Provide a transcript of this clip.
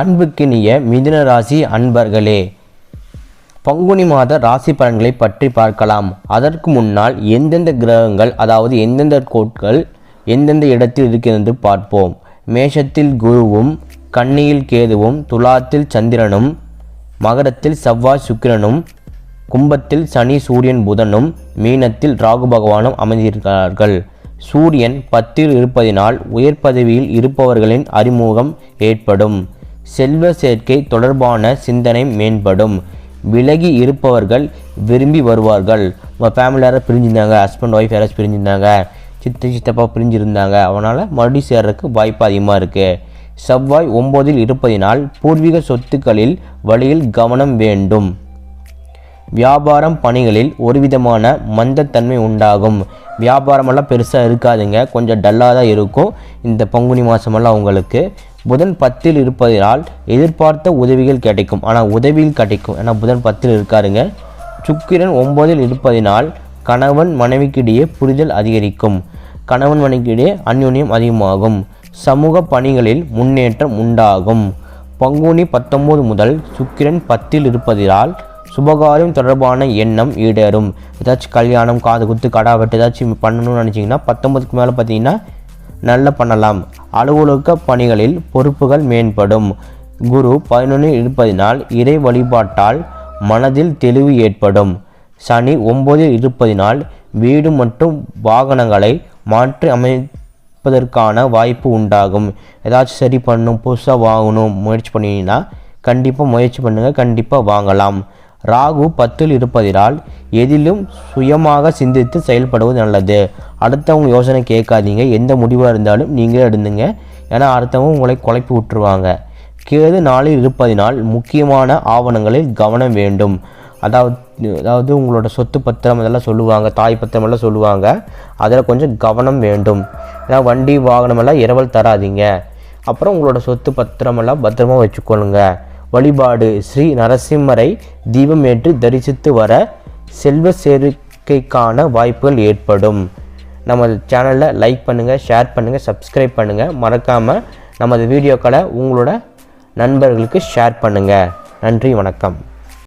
அன்புக்கினிய மிதுன ராசி அன்பர்களே. பங்குனி மாத ராசி பலன்களை பற்றி பார்க்கலாம். அதற்கு முன்னால் எந்தெந்த கிரகங்கள் அதாவது எந்தெந்த கோட்கள் எந்தெந்த இடத்தில் இருக்கிறது பார்ப்போம். மேஷத்தில் குருவும் கன்னியில் கேதுவும் துலாத்தில் சந்திரனும் மகரத்தில் செவ்வாய் சுக்கிரனும் கும்பத்தில் சனி சூரியன் புதனும் மீனத்தில் ராகு பகவானும் அமைந்திருக்கிறார்கள். சூரியன் பத்தில் இருப்பதினால் உயர் பதவியில் இருப்பவர்களின் அறிமுகம் ஏற்படும். செல்வ சேர்க்கை தொடர்பான சிந்தனை மேம்படும். விலகி இருப்பவர்கள் விரும்பி வருவார்கள். உங்கள் ஃபேமிலி யாராவது பிரிஞ்சிருந்தாங்க ஹஸ்பண்ட் ஒய்ஃப் யாராச்சும் பிரிஞ்சிருந்தாங்க சித்த சித்தப்பா பிரிஞ்சிருந்தாங்க அவனால் மறுபடியும் சேர்றதுக்கு வாய்ப்பு அதிகமாக இருக்குது செவ்வாய் ஒம்போதில் இருப்பதினால் பூர்வீக சொத்துக்களில் வழியில் கவனம் வேண்டும். வியாபாரம் பணிகளில் ஒரு விதமான மந்தத்தன்மை உண்டாகும். வியாபாரமெல்லாம் பெருசாக இருக்காதுங்க. கொஞ்சம் டல்லாக தான் இருக்கும். இந்த பங்குனி மாதமெல்லாம் உங்களுக்கு. புதன் பத்தில் இருப்பதால் எதிர்பார்த்த உதவிகள் கிடைக்கும். ஆனால் உதவிகள் கிடைக்கும். ஏன்னா புதன் பத்தில் இருக்காருங்க. சுக்கிரன் ஒன்பதில் இருப்பதினால் கணவன் மனைவிக்கிடையே புரிதல் அதிகரிக்கும். கணவன் மனைவிக்கிடையே அந்யுன்யம் அதிகமாகும். சமூக பணிகளில் முன்னேற்றம் உண்டாகும். பங்குனி பத்தொம்போது முதல் சுக்கிரன் பத்தில் இருப்பதால் சுபகாரியம் தொடர்பான எண்ணம் ஈடேறும். ஏதாச்சும் கல்யாணம் காது குத்து கடா வெட்டு ஏதாச்சும் பண்ணணும்னு நினச்சிங்கன்னா பத்தொன்பதுக்கு மேலே பார்த்தீங்கன்னா நல்லா பண்ணலாம். அலுவலக பணிகளில் பொறுப்புகள் மேம்படும். குரு பதினொன்று இருப்பதினால் இறை வழிபாட்டால் மனதில் தெளிவு ஏற்படும். சனி ஒம்பதில் இருப்பதினால் வீடு மற்றும் வாகனங்களை மாற்றி அமைப்பதற்கான வாய்ப்பு உண்டாகும். ஏதாச்சும் சரி பண்ணணும் புதுசாக வாங்கணும் முயற்சி பண்ணிங்கன்னா கண்டிப்பாக முயற்சி பண்ணுங்கள் கண்டிப்பாக வாங்கலாம். ராகு பத்தில் இருப்பதினால் எதிலும் சுயமாக சிந்தித்து செயல்படுவது நல்லது. அடுத்தவங்க யோசனை கேட்காதீங்க. எந்த முடிவாக இருந்தாலும் நீங்களே எடுந்துங்க ஏன்னா அடுத்தவங்க உங்களை குழப்பி விட்டுருவாங்க. கேது நாளில் இருப்பதினால் முக்கியமான ஆவணங்களில் கவனம் வேண்டும். அதாவது அதாவது உங்களோட சொத்து பத்திரம் இதெல்லாம் சொல்லுவாங்க. தாய் பத்திரம் எல்லாம் சொல்லுவாங்க. அதில் கொஞ்சம் கவனம் வேண்டும். ஏன்னா வண்டி வாகனம் எல்லாம் இரவல் தராதீங்க. அப்புறம் உங்களோட சொத்து பத்திரமெல்லாம் பத்திரமா வச்சுக்கொள்ளுங்கள் வழிபாடு ஸ்ரீ நரசிம்மரை தீபம் ஏற்று தரிசித்து வர செல்வ சேர்க்கைக்கான வாய்ப்புகள் ஏற்படும். நமது சேனலில் லைக் பண்ணுங்கள் ஷேர் பண்ணுங்கள் சப்ஸ்கிரைப் பண்ணுங்கள் மறக்காமல் நமது வீடியோக்களை உங்களோட நண்பர்களுக்கு ஷேர் பண்ணுங்கள் நன்றி வணக்கம்.